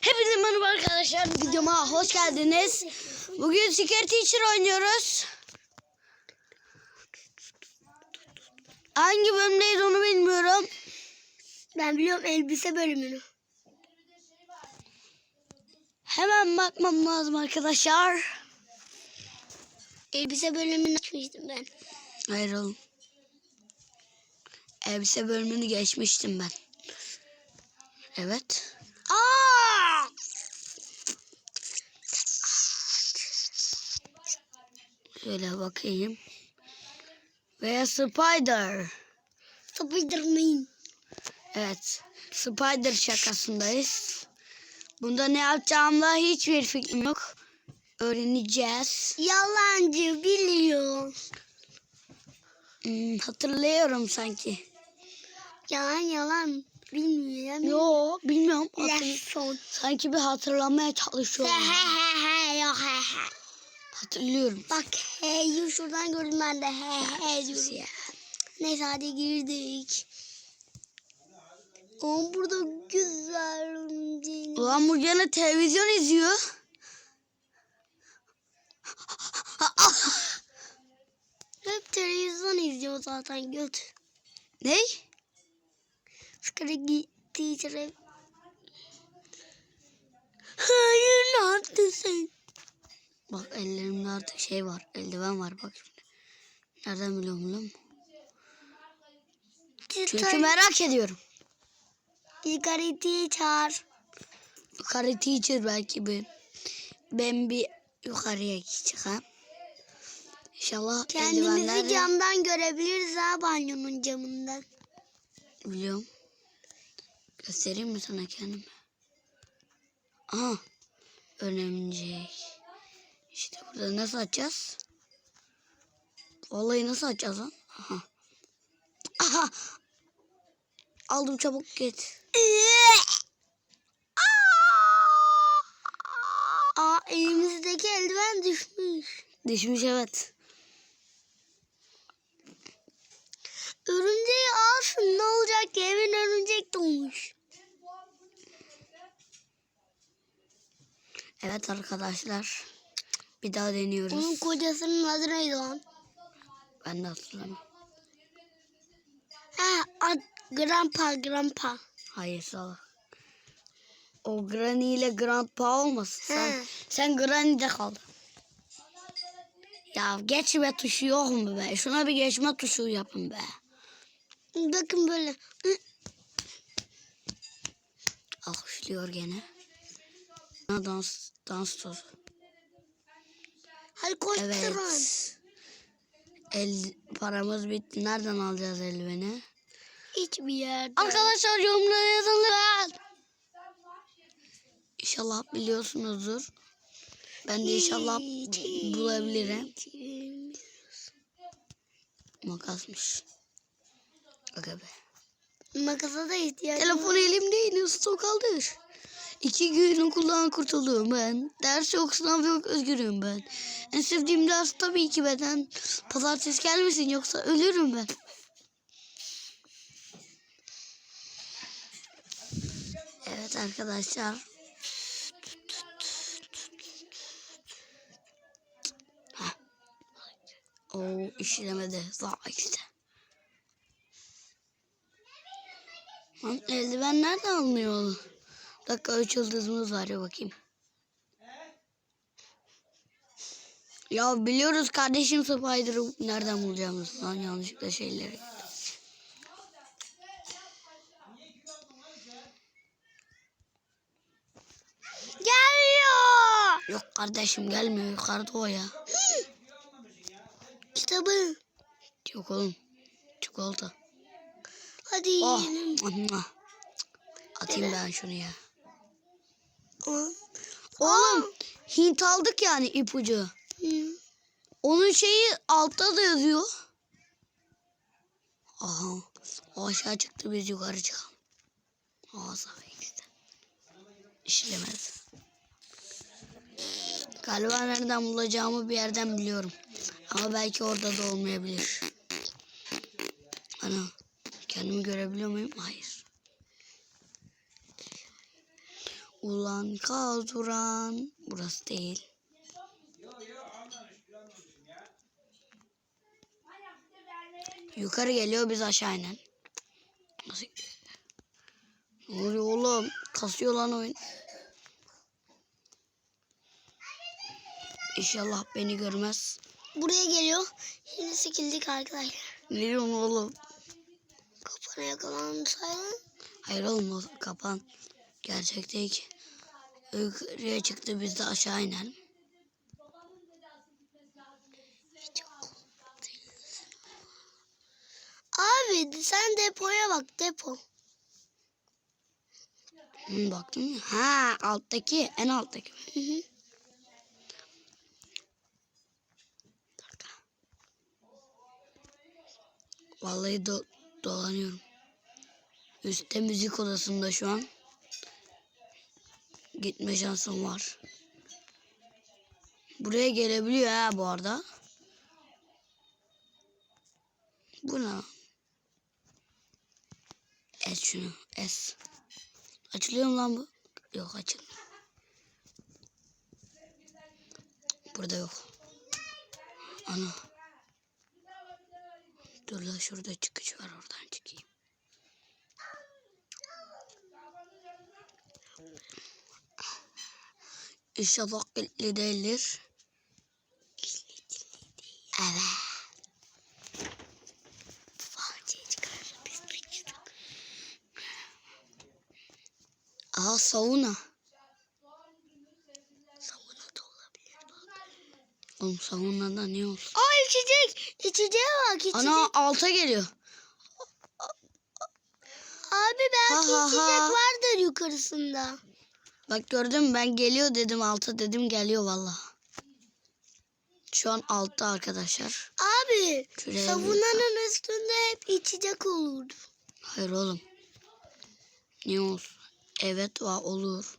Hepinize merhaba arkadaşlar. Videoma hoş geldiniz. Bugün Scare Teacher oynuyoruz. Hangi bölümdeyiz onu bilmiyorum. Ben biliyorum elbise bölümünü. Hemen bakmam lazım arkadaşlar. Elbise bölümünü açmıştım ben. Hayır oğlum. Elbise bölümünü geçmiştim ben. Evet. Aa! Şöyle bakayım. Veya Spider. Spiderman. Evet. Spider şakasındayız. Bunda ne yapacağımla hiçbir fikrim yok. Öğreneceğiz. Yalancı biliyor. Hmm, hatırlıyorum sanki. Yalan yalan. Bilmiyor. Yo bilmiyorum. Hatır- sanki bir hatırlamaya He çalışıyorum. Hatırlıyorum. Bak he'yi şuradan gördüm ben de he he diyorum. Ya. Neyse hadi girdik. Ama burada güzel. Ulan bu gene televizyon izliyor. Hep televizyon izliyor zaten göt. ne? Scary teacher hep. Hayır ne yaptın sen? Bak ellerimde artık şey var. Eldiven var bak şimdi. Nereden biliyorum biliyor musun? Çünkü merak ediyorum. Scary teacher. Yukarı teacher belki bir. Ben bir yukarıya çıkayım. İnşallah Kendimizi eldivenlerle- camdan görebiliriz ha banyonun camından. Biliyorum. Göstereyim mi sana kendimi? Aha. Önemli. İşte burada nasıl açacağız? Vallahi nasıl açacağız lan? Aha. Aha. Aldım çabuk git. Aa elimizdeki eldiven düşmüş. Düşmüş evet. Örümceği alsın ne olacak ki evin örümcek doğmuş. Evet arkadaşlar. Bir daha deniyoruz. Onun kocasının adı neydi lan? Ben de hatırlamıyorum. Ha ad, grandpa grandpa. Hayır salak. O Granny ile Grandpa olmasın. Sen, He. sen Granny'de kal. Ya geçme tuşu yok mu be? Şuna bir geçme tuşu yapın be. Bakın böyle. Alkışlıyor gene. Dans, dans tozu. Hadi koşturun. Evet. El, paramız bitti. Nereden alacağız eldiveni? Hiçbir yerde. Arkadaşlar yorumlara yazın lütfen. İnşallah biliyorsunuzdur. Ben de inşallah bulabilirim. Makasmış. Aga be. Makasa da ihtiyacım Telefon elimdeydi. Stok kaldır. İki gün okuldan kurtuldum ben. Ders yok, sınav yok, özgürüm ben. En sevdiğim ders tabii ki beden. Pazartesi gelmesin yoksa ölürüm ben. Evet arkadaşlar. O işlemedi. Vay işte. Lan eldiven nereden alınıyor? Dakika üç yıldızımız var ya bakayım. Ya biliyoruz kardeşim Spider'ı nereden bulacağımız lan yanlışlıkla şeyleri. Geliyor. Yok kardeşim gelmiyor yukarıda o ya. Kitabı. Yok oğlum. Çikolata. Hadi Oh. yiyelim. Atayım ben şunu ya. Oğlum Hint aldık yani ipucu. Hı. Onun şeyi altta da yazıyor. Aha. O aşağı çıktı biz yukarı çıkalım. Ağza işte. İşlemez. Galiba nereden bulacağımı bir yerden biliyorum. Ama belki orada da olmayabilir. Ana. Kendimi görebiliyor muyum? Hayır. Ulan kazuran. Burası değil. Yukarı geliyor biz aşağı inen. Ne oluyor oğlum? Kasıyor lan oyun. İnşallah beni görmez. Buraya geliyor. Şimdi sikildik arkadaşlar. Ne diyorsun oğlum? Kafana yakalansaydın. Hayır oğlum kapan. Gerçek. Yukarıya çıktı biz de aşağı inelim. Abi sen depoya bak depo. Hı, baktım ya. Ha alttaki en alttaki. Hı hı. Vallahi do- dolanıyorum. Üstte müzik odasında şu an. Gitme şansım var. Buraya gelebiliyor ha bu arada. Bu ne? Es şunu. Es. Açılıyor mu lan bu? Yok açılmıyor. Burada yok. Ana. Dur lan şurada çıkış var oradan çıkayım. İnşallah kilitli değildir. Evet. Aa sauna. Sauna da olabilir bak. Oğlum saunada ne olsun? Aa içecek. İçeceğe bak içecek. Ana alta geliyor. Abi belki Ha, ha, ha. içecek vardır yukarısında. Bak gördün ben geliyor dedim alta dedim geliyor valla. Şu an altta arkadaşlar. Abi Şuraya savunanın üstünde hep içecek olurdu. Hayır oğlum. Ne olsun? Evet va olur.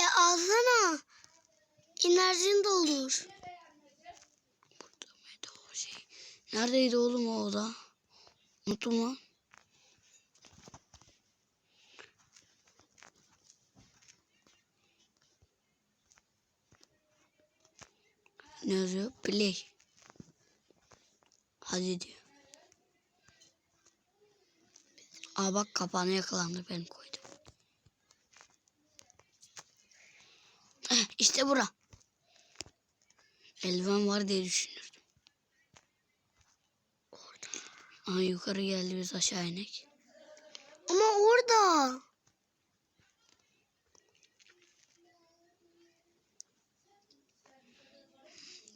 E alsana. Enerjin de olur. Neydi o şey? Neredeydi oğlum o oda? Unuttum lan. Ne yazıyor? Play. Hadi diyor. Aa bak kapağına yakalandı benim koydum. İşte bura. Eldiven var diye düşünürdüm. Aha yukarı geldi biz aşağı inek.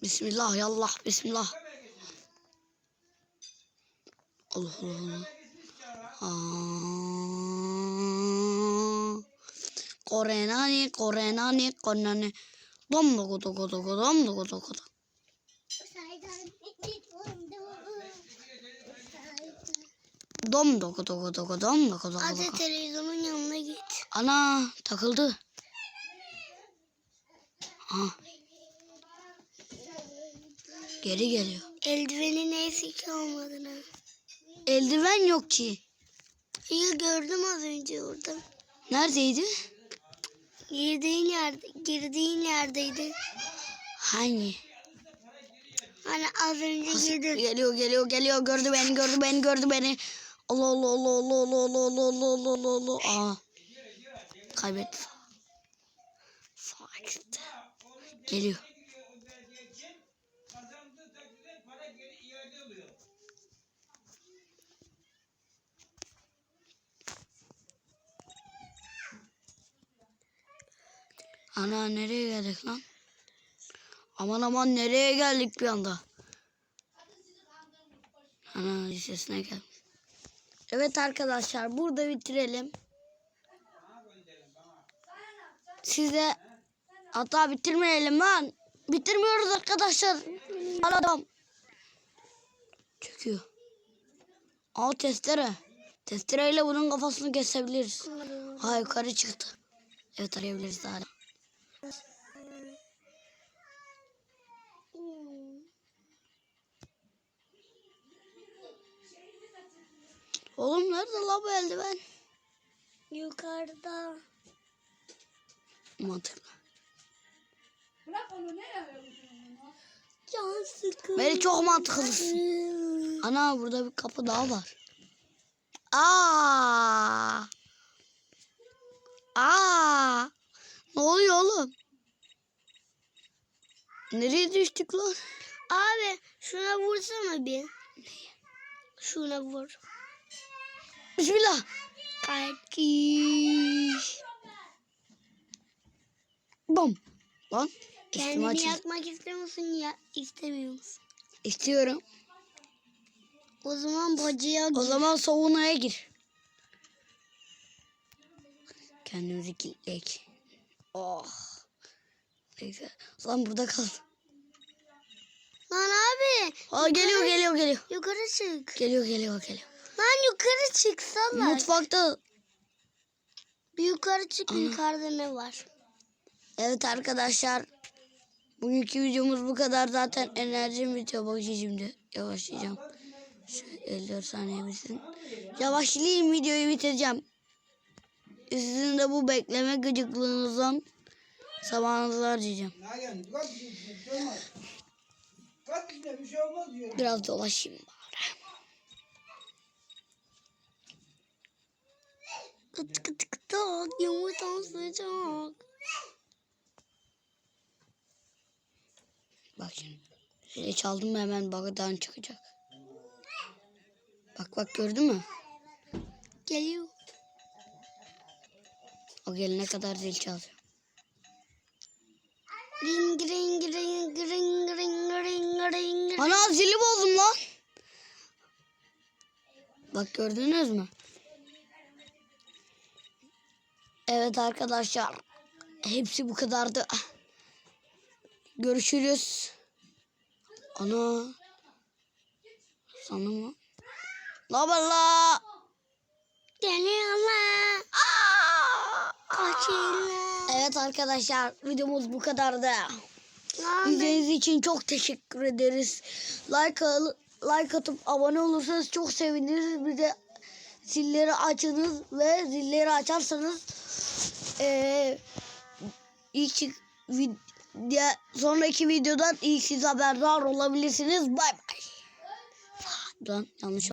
Bismillah yallah bismillah. Allah Allah. Aa. Korenani korenani korenani. Dom do go do go do go dom do go do go do. Dom do go do dom do go do. Hadi televizyonun yanına git. Ana takıldı. Ah. Geri geliyor. Eldiveni neyse ki almadın ha. Eldiven yok ki. İyi gördüm az önce orada. Neredeydi? Girdiğin yerde, girdiğin yerdeydi. Hangi? Hani az önce girdin. Geliyor geliyor geliyor gördü beni gördü beni gördü beni. Allah Allah Allah Allah Allah Allah Allah Allah Allah Allah Allah Aa. Kaybetti. Gitti. Geliyor. Ana nereye geldik lan? Aman aman nereye geldik bir anda? Ana lisesine gel. Evet arkadaşlar burada bitirelim. Size hatta bitirmeyelim lan. Bitirmiyoruz arkadaşlar. Adam. Çöküyor. Al testere. Testereyle bunun kafasını kesebiliriz. Ha yukarı çıktı. Evet arayabiliriz hala. Oğlum nerede la bu eldiven? Yukarıda. mantıklı. Bırak onu ne? Can sıkıldı. Beni çok mantıklısın. Ana burada bir kapı daha var. Aa! Aa! Ne oluyor oğlum? Nereye düştük lan? Abi şuna vursana bir. Şuna vur. Bismillah. Kalkiş. Bom. Lan. Kendini açıldı. yakmak istiyor musun ya istemiyor musun? İstiyorum. O zaman bacaya O zaman savunmaya gir. Kendimizi kilitleyek. Oh. Neyse. Lan burada kal. Lan abi Aa, geliyor geliyor geliyor. yukarı çık. Geliyor geliyor geliyor. Lan yukarı çık salak. Mutfakta. Bir yukarı çık yukarıda ne var? Evet arkadaşlar. Bugünkü videomuz bu kadar. Zaten enerjim bitiyor. Bakın şimdi. Yavaşlayacağım. Şu 54 saniye bitsin. Yavaşlayayım videoyu bitireceğim. Sizin de bu bekleme gıcıklığınızdan zamanınızı harcayacağım. Nagen, kaç kıt kıt tak yumurtam sıcak. Bak şimdi. Şöyle çaldım mı hemen bagadan çıkacak. Bak bak gördün mü? Geliyor. O gelene kadar zil çalacağım. Ring ring ring ring ring ring ring. Ana zili bozdum lan. Bak gördünüz mü? Evet arkadaşlar. Hepsi bu kadardı. Görüşürüz. Ana. Sana mı? Ne haber la? Geliyorlar. Kaçıyorlar. Evet arkadaşlar videomuz bu kadardı. İzlediğiniz için çok teşekkür ederiz. Like al- like atıp abone olursanız çok seviniriz. Bir de zilleri açınız ve zilleri açarsanız eee ilk diğer- sonraki videodan ilk siz haberdar olabilirsiniz. Bay bay. Lan yanlış